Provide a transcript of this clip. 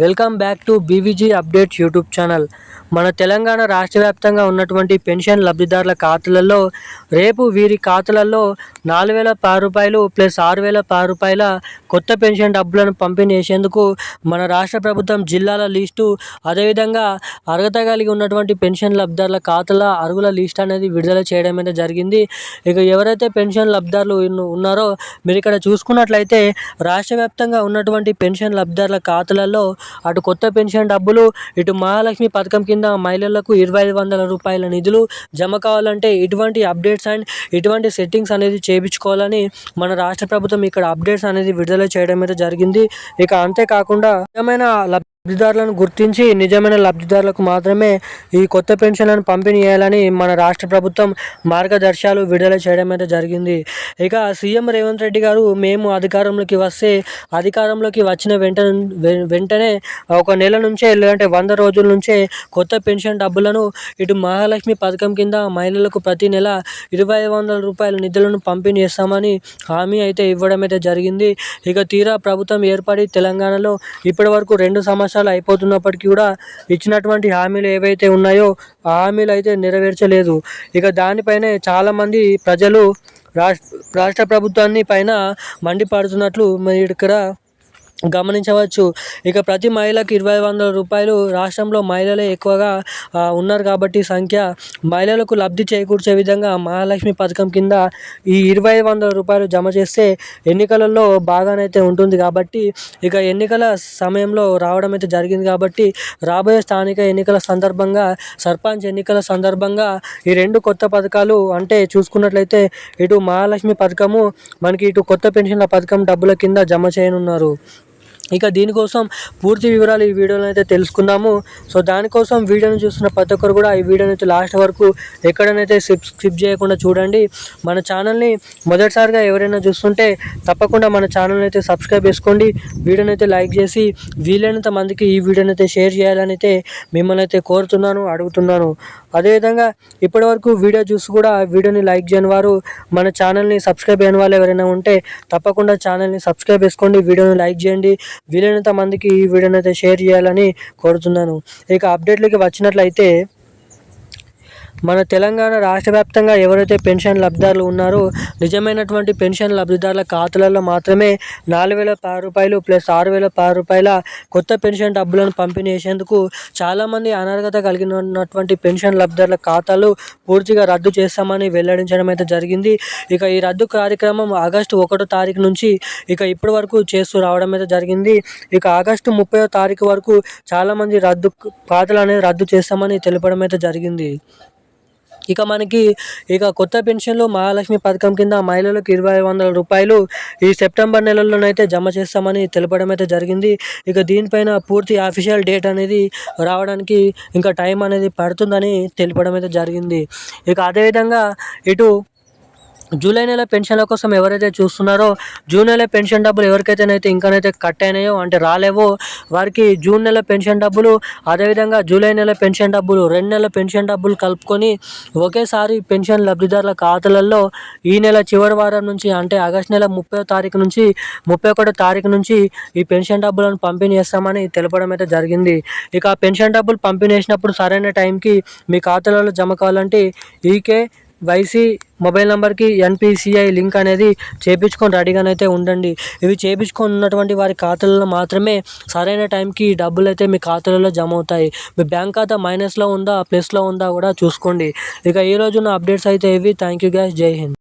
welcome back to BVG update YouTube channel. మన తెలంగాణ రాష్ట్ర వ్యాప్తంగా ఉన్నటువంటి పెన్షన్ లబ్ధిదారుల ఖాతాలలో రేపు వీరి ఖాతాలలో నాలుగు వేల పది రూపాయలు ప్లస్ ఆరు వేల పది రూపాయల కొత్త పెన్షన్ డబ్బులను పంపిణీ చేసేందుకు మన రాష్ట్ర ప్రభుత్వం జిల్లాల లిస్టు అదేవిధంగా అర్హత కలిగి ఉన్నటువంటి పెన్షన్ లబ్ధిదారుల ఖాతాల అరుగుల లిస్ట్ అనేది విడుదల చేయడం అయితే జరిగింది. ఇక ఎవరైతే పెన్షన్ లబ్ధిదారులు ఉన్నారో మీరు ఇక్కడ చూసుకున్నట్లయితే రాష్ట్ర వ్యాప్తంగా ఉన్నటువంటి పెన్షన్ లబ్ధిదారుల ఖాతాలలో అటు కొత్త పెన్షన్ డబ్బులు ఇటు మహాలక్ష్మి పథకం కింద మహిళలకు ఇరవై ఐదు వందల రూపాయల నిధులు జమ కావాలంటే ఇటువంటి అప్డేట్స్ అండ్ ఇటువంటి సెట్టింగ్స్ అనేది చేయించుకోవాలని మన రాష్ట్ర ప్రభుత్వం ఇక్కడ అప్డేట్స్ అనేది విడుదల చేయడం అయితే జరిగింది. ఇక అంతేకాకుండా నిజమైన లబ్ధిదారులను గుర్తించి నిజమైన లబ్ధిదారులకు మాత్రమే ఈ కొత్త పెన్షన్లను పంపిణీ చేయాలని మన రాష్ట్ర ప్రభుత్వం మార్గదర్శకాలు విడుదల చేయడం అయితే జరిగింది. ఇక సీఎం రేవంత్ రెడ్డి గారు మేము అధికారంలోకి వస్తే అధికారంలోకి వచ్చిన వెంట వెంటనే ఒక నెల నుంచే లేదంటే వంద రోజుల నుంచే కొత్త పెన్షన్ డబ్బులను ఇటు మహాలక్ష్మి పథకం కింద మహిళలకు ప్రతి నెల ఇరవై వందల రూపాయల నిధులను పంపిణీ చేస్తామని హామీ అయితే ఇవ్వడం అయితే జరిగింది. ఇక తీరా ప్రభుత్వం ఏర్పడి తెలంగాణలో ఇప్పటి వరకు రెండు సంవత్సరాలు అయిపోతున్నప్పటికీ కూడా ఇచ్చినటువంటి హామీలు ఏవైతే ఉన్నాయో ఆ హామీలు అయితే నెరవేర్చలేదు. ఇక దానిపైనే చాలామంది ప్రజలు రాష్ట్ర రాష్ట్ర ప్రభుత్వాన్ని పైన మండిపడుతున్నట్లు మరి ఇక్కడ గమనించవచ్చు. ఇక ప్రతి మహిళకి ఇరవై వందల రూపాయలు రాష్ట్రంలో మహిళలే ఎక్కువగా ఉన్నారు కాబట్టి సంఖ్య మహిళలకు లబ్ధి చేకూర్చే విధంగా మహాలక్ష్మి పథకం కింద ఈ ఇరవై వందల రూపాయలు జమ చేస్తే ఎన్నికలలో బాగానైతే ఉంటుంది కాబట్టి ఇక ఎన్నికల సమయంలో రావడం అయితే జరిగింది కాబట్టి రాబోయే స్థానిక ఎన్నికల సందర్భంగా సర్పంచ్ ఎన్నికల సందర్భంగా ఈ రెండు కొత్త పథకాలు అంటే చూసుకున్నట్లయితే ఇటు మహాలక్ష్మి పథకము మనకి ఇటు కొత్త పెన్షన్ల పథకం డబ్బుల కింద జమ చేయనున్నారు. ఇక దీనికోసం పూర్తి వివరాలు ఈ వీడియోలో అయితే తెలుసుకుందాము. సో దానికోసం వీడియోని చూస్తున్న ప్రతి ఒక్కరు కూడా ఈ వీడియోని అయితే లాస్ట్ వరకు ఎక్కడనైతే స్కిప్ స్కిప్ చేయకుండా చూడండి. మన ఛానల్ని మొదటిసారిగా ఎవరైనా చూస్తుంటే తప్పకుండా మన ఛానల్ని అయితే సబ్స్క్రైబ్ చేసుకోండి. వీడియోని అయితే లైక్ చేసి వీలైనంత మందికి ఈ వీడియోని అయితే షేర్ చేయాలని అయితే మిమ్మల్ని అయితే కోరుతున్నాను అడుగుతున్నాను. అదేవిధంగా ఇప్పటివరకు వీడియో చూసి కూడా వీడియోని లైక్ చేయని వారు మన ఛానల్ని సబ్స్క్రైబ్ అయిన వాళ్ళు ఎవరైనా ఉంటే తప్పకుండా ఛానల్ని సబ్స్క్రైబ్ చేసుకోండి వీడియోని లైక్ చేయండి. వీలైనంత మందికి ఈ వీడియోని అయితే షేర్ చేయాలని కోరుతున్నాను. ఇక అప్డేట్లకి వచ్చినట్లయితే మన తెలంగాణ రాష్ట్ర వ్యాప్తంగా ఎవరైతే పెన్షన్ లబ్ధిదారులు ఉన్నారో నిజమైనటువంటి పెన్షన్ లబ్ధిదారుల ఖాతాలలో మాత్రమే నాలుగు వేల పది రూపాయలు ప్లస్ ఆరు వేల పది రూపాయల కొత్త పెన్షన్ డబ్బులను పంపిణీ చేసేందుకు చాలామంది అనర్హత కలిగిన ఉన్నటువంటి పెన్షన్ లబ్ధిదారుల ఖాతాలు పూర్తిగా రద్దు చేస్తామని వెల్లడించడం అయితే జరిగింది. ఇక ఈ రద్దు కార్యక్రమం ఆగస్టు ఒకటో తారీఖు నుంచి ఇక ఇప్పటి వరకు చేస్తూ రావడం అయితే జరిగింది. ఇక ఆగస్టు ముప్పై తారీఖు వరకు చాలామంది రద్దు ఖాతాలు అనేది రద్దు చేస్తామని తెలపడం అయితే జరిగింది. ఇక మనకి ఇక కొత్త పెన్షన్లు మహాలక్ష్మి పథకం కింద మహిళలకు ఇరవై వందల రూపాయలు ఈ సెప్టెంబర్ నెలలోనైతే జమ చేస్తామని తెలపడం అయితే జరిగింది. ఇక దీనిపైన పూర్తి అఫీషియల్ డేట్ అనేది రావడానికి ఇంకా టైం అనేది పడుతుందని తెలపడం అయితే జరిగింది. ఇక అదేవిధంగా ఇటు జూలై నెల పెన్షన్ల కోసం ఎవరైతే చూస్తున్నారో జూన్ నెల పెన్షన్ డబ్బులు ఎవరికైతేనైతే ఇంకానైతే కట్ అయినాయో అంటే రాలేవో వారికి జూన్ నెల పెన్షన్ డబ్బులు అదేవిధంగా జూలై నెల పెన్షన్ డబ్బులు రెండు నెలల పెన్షన్ డబ్బులు కలుపుకొని ఒకేసారి పెన్షన్ లబ్ధిదారుల ఖాతాలలో ఈ నెల చివరి వారం నుంచి అంటే ఆగస్టు నెల ముప్పై తారీఖు నుంచి ముప్పై ఒకటో తారీఖు నుంచి ఈ పెన్షన్ డబ్బులను పంపిణీ చేస్తామని తెలపడం అయితే జరిగింది. ఇక పెన్షన్ డబ్బులు పంపిణీ చేసినప్పుడు సరైన టైంకి మీ ఖాతాలలో జమ కావాలంటే e K Y C mobile నెంబర్కి ఎన్పిసిఐ లింక్ అనేది చేపించుకొని రెడీగానైతే ఉండండి. ఇవి చేపించుకొని ఉన్నటువంటి వారి ఖాతాలలో మాత్రమే సరైన టైంకి డబ్బులు అయితే మీ ఖాతాలలో జమ అవుతాయి. మీ బ్యాంక్ ఖాతా మైనస్లో ఉందా ప్లస్లో ఉందా కూడా చూసుకోండి. ఇక ఈ రోజు నా అప్డేట్స్ అయితే ఇవి. Thank you guys. Jai Hind.